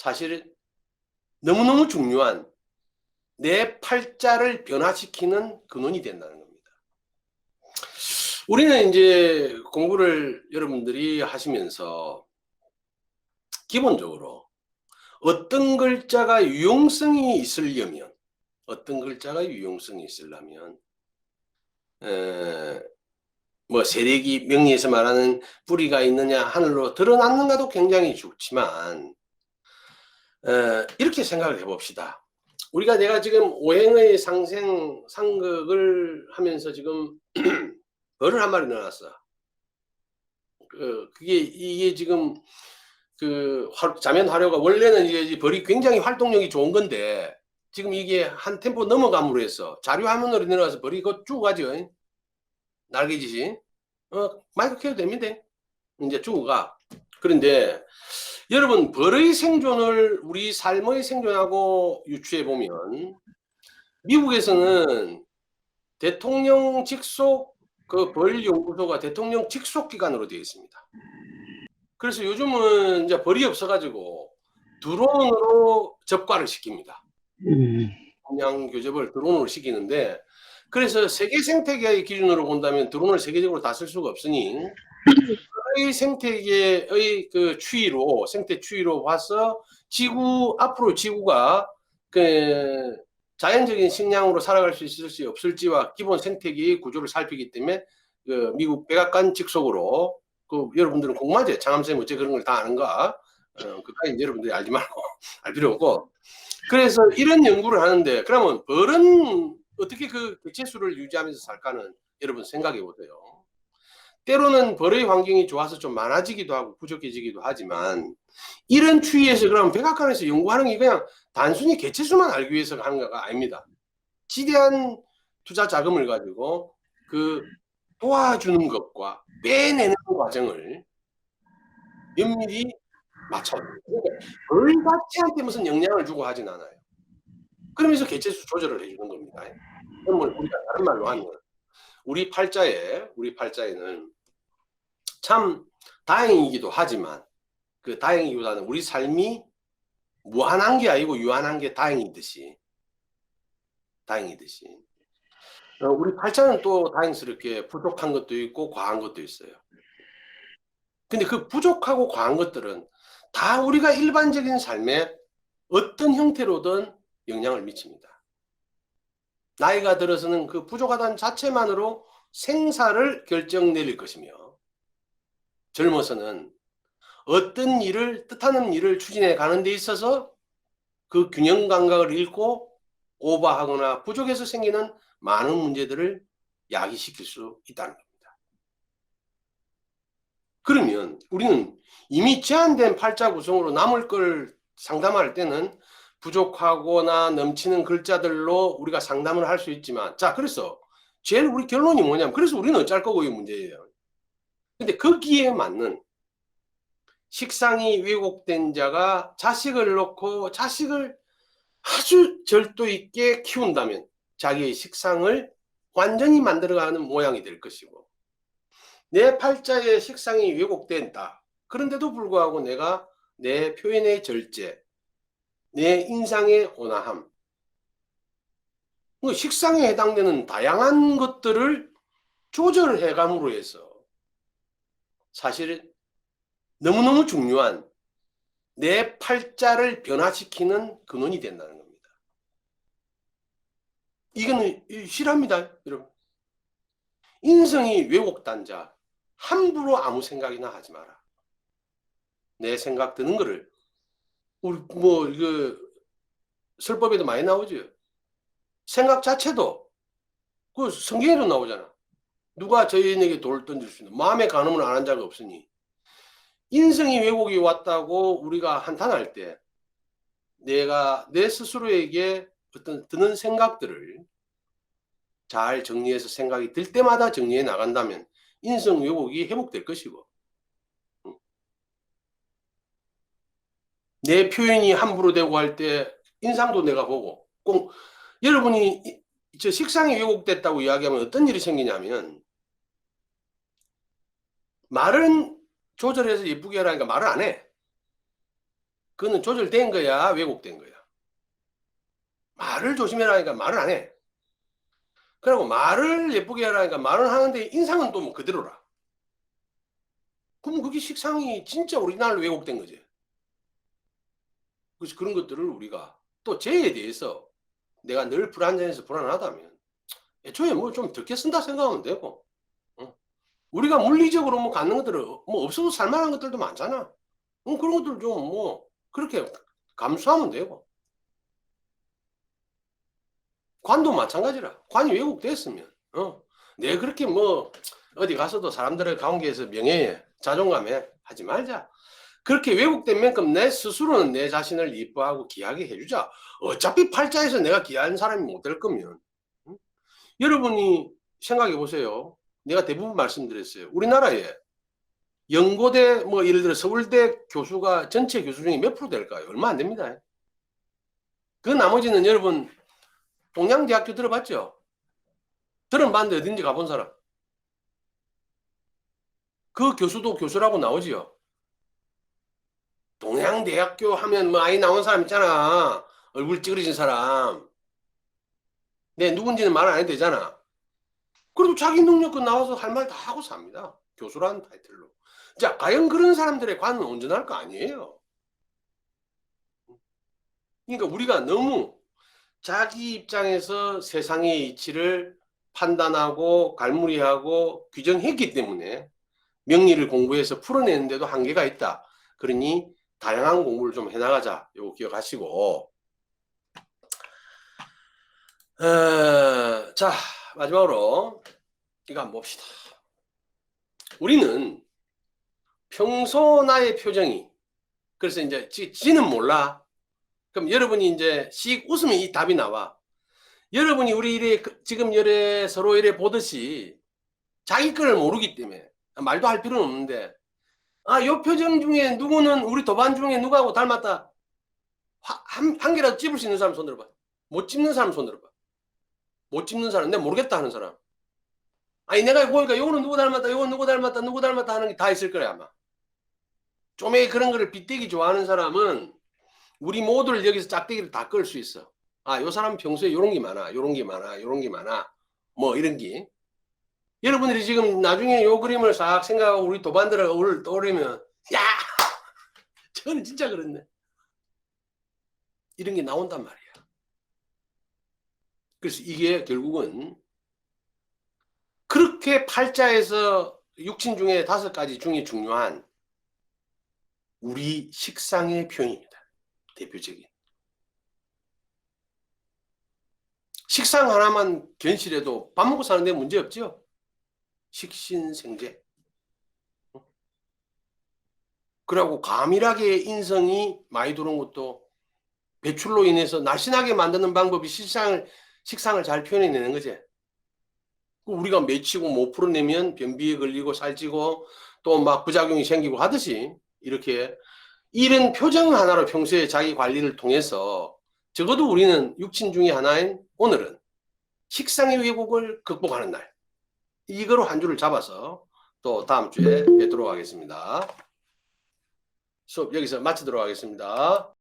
사실 너무너무 중요한 내 팔자를 변화시키는 근원이 된다는 겁니다. 우리는 이제 공부를 여러분들이 하시면서 기본적으로 어떤 글자가 유용성이 있으려면 어떤 글자가 유용성이 있으려면 에, 뭐 세력이 명리에서 말하는 뿌리가 있느냐 하늘로 드러났는가도 굉장히 좋지만 에, 이렇게 생각을 해봅시다. 우리가 내가 지금 오행의 상생 상극을 하면서 지금 벌을 한 마리 넣어놨어. 그 그게 이게 지금 그 화- 자면 화료가 원래는 이게 이 벌이 굉장히 활동력이 좋은 건데 지금 이게 한 템포 넘어감으로 해서 자료 화면으로 내려와서 벌이 그쭉 가죠. 날개짓이. 어, 마이크 켜도 됩니다. 이제 쭉 가. 그런데 여러분 벌의 생존을 우리 삶의 생존하고 유추해 보면 미국에서는 대통령 직속 그 벌 연구소가 대통령 직속 기관으로 되어 있습니다. 그래서 요즘은 이제 벌이 없어가지고 드론으로 접과를 시킵니다. 음, 그냥 교접을 드론으로 시키는데 그래서 세계 생태계의 기준으로 본다면 드론을 세계적으로 다 쓸 수가 없으니 의 생태계의 그 추이로 생태 추이로 봐서 지구 앞으로 지구가 그 자연적인 식량으로 살아갈 수 있을지 없을지와 기본 생태계의 구조를 살피기 때문에 그 미국 백악관 직속으로 그 여러분들은 공부하죠? 장암쌤 어째 그런 걸 다 아는가? 어, 그까지 여러분들이 알지 말고 알 필요 없고. 그래서 이런 연구를 하는데 그러면 벌은 어떻게 그 개체수를 유지하면서 살까는 여러분 생각해 보세요. 때로는 벌의 환경이 좋아서 좀 많아지기도 하고 부족해지기도 하지만 이런 추이에서 그럼 백악관에서 연구하는 게 그냥 단순히 개체수만 알기 위해서 하는 거가 아닙니다. 지대한 투자 자금을 가지고 그 도와주는 것과 빼내는 과정을 면밀히 맞춰요. 벌 자체한테 무슨 영향을 주고 하진 않아요. 그러면서 개체수 조절을 해주는 겁니다. 그러면 우리가 다른 말로 하면 우리 팔자에 우리 팔자에는 참 다행이기도 하지만 그 다행이기보다는 우리 삶이 무한한 게 아니고 유한한 게 다행이듯이 다행이듯이 어, 우리 팔자는 또 다행스럽게 부족한 것도 있고 과한 것도 있어요. 근데 그 부족하고 과한 것들은 다 우리가 일반적인 삶에 어떤 형태로든 영향을 미칩니다. 나이가 들어서는 그 부족하다는 자체만으로 생사를 결정 내릴 것이며 젊어서는 어떤 일을 뜻하는 일을 추진해 가는 데 있어서 그 균형 감각을 잃고 오버하거나 부족해서 생기는 많은 문제들을 야기시킬 수 있다는 겁니다. 그러면 우리는 이미 제한된 팔자 구성으로 남을 걸 상담할 때는 부족하거나 넘치는 글자들로 우리가 상담을 할 수 있지만 자 그래서 제일 우리 결론이 뭐냐면 그래서 우리는 어쩔 거고 이 문제예요. 근데 거기에 맞는 식상이 왜곡된 자가 자식을 놓고 자식을 아주 절도 있게 키운다면 자기의 식상을 완전히 만들어가는 모양이 될 것이고 내 팔자의 식상이 왜곡된다. 그런데도 불구하고 내가 내 표현의 절제, 내 인상의 온화함, 그 식상에 해당되는 다양한 것들을 조절해 감으로 해서 사실 너무너무 중요한 내 팔자를 변화시키는 근원이 된다는 겁니다. 이거는 실합니다, 여러분. 인성이 왜곡된 자, 함부로 아무 생각이나 하지 마라. 내 생각 드는 거를 우리 뭐 이거 설법에도 많이 나오죠. 생각 자체도 그 성경에도 나오잖아. 누가 저희에게 돌을 던질 수 있는 마음의 간음을 안 한 자가 없으니 인성이 왜곡이 왔다고 우리가 한탄할 때 내가 내 스스로에게 어떤 드는 생각들을 잘 정리해서 생각이 들 때마다 정리해 나간다면 인성 왜곡이 회복될 것이고 내 표현이 함부로 되고 할 때 인상도 내가 보고 꼭 여러분이 이- 저 식상이 왜곡됐다고 이야기하면 어떤 일이 생기냐면 말은 조절해서 예쁘게 하라니까 말을 안 해. 그거는 조절된 거야, 왜곡된 거야. 말을 조심해라니까 말을 안 해. 그리고 말을 예쁘게 하라니까 말은 하는데 인상은 또 뭐 그대로라. 그럼 그게 식상이 진짜 우리나라로 왜곡된 거지. 그래서 그런 것들을 우리가 또 죄에 대해서 내가 늘 불안전해서 불안하다면 애초에 뭐 좀 적게 쓴다 생각하면 되고 어? 우리가 물리적으로 뭐 갖는 것들은 뭐 없어도 살만한 것들도 많잖아. 어, 그런 것들 좀 뭐 그렇게 감수하면 되고 관도 마찬가지라. 관이 왜곡됐으면 어? 내 그렇게 뭐 어디 가서도 사람들의 가운데에서 명예에 자존감에 하지 말자. 그렇게 왜곡된 만큼 내 스스로는 내 자신을 이뻐하고 귀하게 해주자. 어차피 팔자에서 내가 귀한 사람이 못 될 거면. 응? 여러분이 생각해 보세요. 내가 대부분 말씀드렸어요. 우리나라에 연고대 뭐 예를 들어 서울대 교수가 전체 교수 중에 몇 프로 될까요? 얼마 안 됩니다. 그 나머지는 여러분 동양대학교 들어봤죠? 들어봤는데 어딘지 가본 사람? 그 교수도 교수라고 나오지요. 동양대학교 하면 뭐 아이 나온 사람 있잖아. 얼굴 찌그러진 사람. 네, 누군지는 말 안 해도 되잖아. 그래도 자기 능력껏 나와서 할 말 다 하고 삽니다. 교수라는 타이틀로. 자, 과연 그런 사람들의 관은 온전할 거 아니에요. 그러니까 우리가 너무 자기 입장에서 세상의 이치를 판단하고 갈무리하고 규정했기 때문에 명리를 공부해서 풀어내는데도 한계가 있다. 그러니 다양한 공부를 좀 해나가자. 요거 기억하시고. 어, 자, 마지막으로 이거 한번 봅시다. 우리는 평소 나의 표정이 그래서 이제 지, 지는 몰라. 그럼 여러분이 이제 씩 웃으면 이 답이 나와. 여러분이 우리 이래 그- 지금 이래 서로 이래 보듯이 자기 거를 모르기 때문에 말도 할 필요는 없는데 아, 요 표정 중에 누구는 우리 도반 중에 누구하고 닮았다. 화- 한, 한 개라도 찝을 수 있는 사람 손 들어봐. 못 찝는 사람 손 들어봐. 못 찝는 사람, 내가 모르겠다 하는 사람. 아니, 내가 보니까 요거는 누구 닮았다, 요거는 누구 닮았다, 누구 닮았다 하는 게 다 있을 거야, 아마. 좀에 그런 거를 빗대기 좋아하는 사람은 우리 모두를 여기서 짝대기를 다 끌 수 있어. 아, 요 사람 평소에 요런 게 많아, 요런 게 많아, 요런 게 많아. 뭐, 이런 게. 여러분들이 지금 나중에 요 그림을 싹 생각하고 우리 도반들을 오늘 떠오르면, 야! 저는 진짜 그렇네. 이런 게 나온단 말이야. 그래서 이게 결국은 그렇게 팔자에서 육친 중에 다섯 가지 중에 중요한 우리 식상의 표현입니다. 대표적인. 식상 하나만 견실해도 밥 먹고 사는데 문제 없죠? 식신생재. 그리고 가밀하게 인성이 많이 들어온 것도 배출로 인해서 날씬하게 만드는 방법이 식상을, 식상을 잘 표현해내는 거지. 그 우리가 맺히고 못 풀어내면 변비에 걸리고 살찌고 또 막 부작용이 생기고 하듯이 이렇게 이런 표정 하나로 평소에 자기 관리를 통해서 적어도 우리는 육친 중에 하나인 오늘은 식상의 왜곡을 극복하는 날. 이거로 한 줄을 잡아서 또 다음 주에 뵙도록 하겠습니다. 수업 여기서 마치도록 하겠습니다.